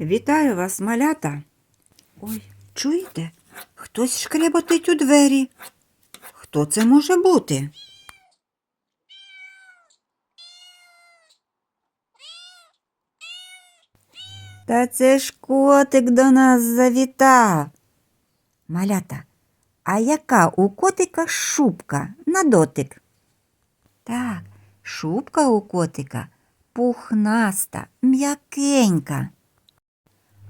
Вітаю вас, малята. Ой, чуєте? Хтось шкреботить у двері. Хто це може бути? Та це ж котик до нас завітав. Малята, а яка у котика шубка на дотик? Так, шубка у котика пухнаста, м'якенька.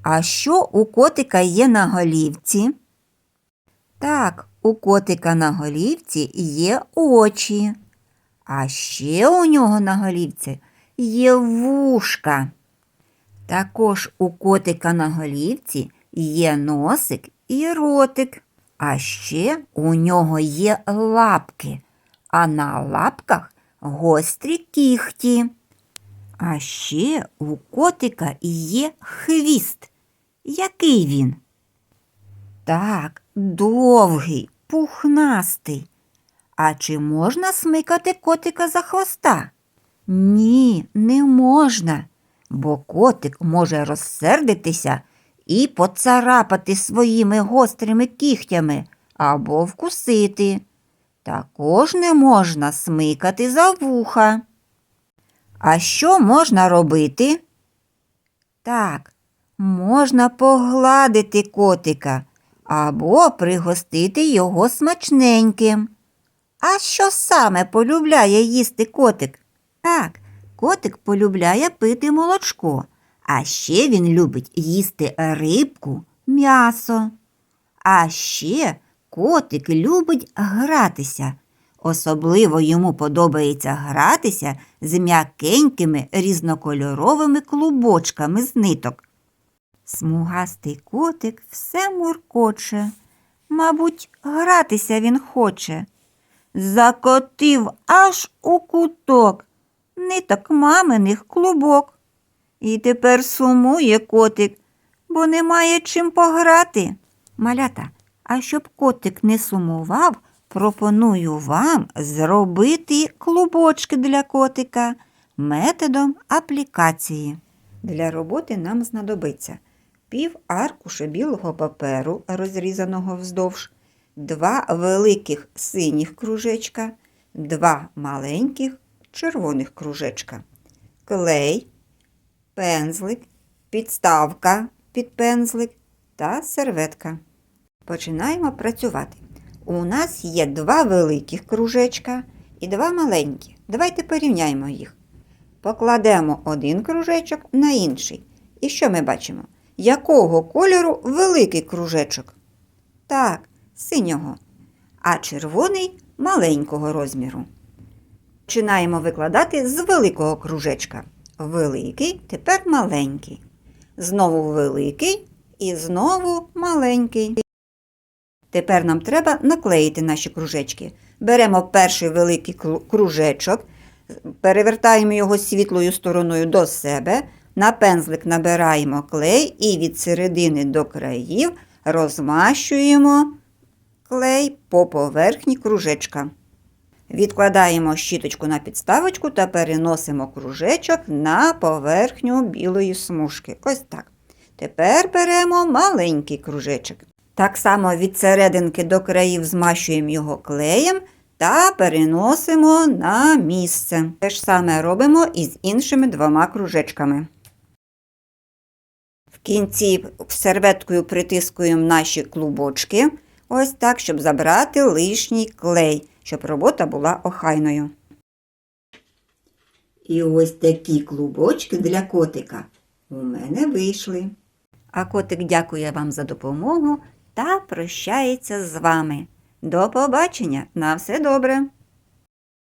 А що у котика є на голівці? Так, у котика на голівці є очі. А ще у нього на голівці є вушка. Також у котика на голівці є носик і ротик. А ще у нього є лапки, а на лапках гострі кіхті. А ще у котика є хвіст. Який він? Так, довгий, пухнастий. А чи можна смикати котика за хвоста? Ні, не можна, бо котик може розсердитися і поцарапати своїми гострими кігтями або вкусити. Також не можна смикати за вуха. А що можна робити? Так, можна погладити котика або пригостити його смачненьким. А що саме полюбляє їсти котик? Так, котик полюбляє пити молочко, а ще він любить їсти рибку, м'ясо. А ще котик любить гратися. Особливо йому подобається гратися з м'якенькими різнокольоровими клубочками з ниток. Смугастий котик все муркоче. Мабуть, гратися він хоче. Закотив аж у куток ниток маминих клубок. І тепер сумує котик, бо немає чим пограти. Малята, а щоб котик не сумував, пропоную вам зробити клубочки для котика методом аплікації. Для роботи нам знадобиться пів аркуша білого паперу, розрізаного вздовж, два великих синіх кружечка, два маленьких червоних кружечка, клей, пензлик, підставка під пензлик та серветка. Починаємо працювати. У нас є два великих кружечка і два маленькі. Давайте порівняємо їх. Покладемо один кружечок на інший. І що ми бачимо? Якого кольору великий кружечок? Так, синього. А червоний маленького розміру. Починаємо викладати з великого кружечка. Великий, тепер маленький. Знову великий і знову маленький. Тепер нам треба наклеїти наші кружечки. Беремо перший великий кружечок, перевертаємо його світлою стороною до себе, на пензлик набираємо клей і від середини до країв розмащуємо клей по поверхні кружечка. Відкладаємо щіточку на підставочку та переносимо кружечок на поверхню білої смужки. Ось так. Тепер беремо маленький кружечок. Так само від серединки до країв змащуємо його клеєм та переносимо на місце. Те ж саме робимо і з іншими двома кружечками. В кінці серветкою притискуємо наші клубочки, ось так, щоб забрати лишній клей, щоб робота була охайною. І ось такі клубочки для котика у мене вийшли. А котик дякує вам за допомогу та прощається з вами. До побачення! На все добре!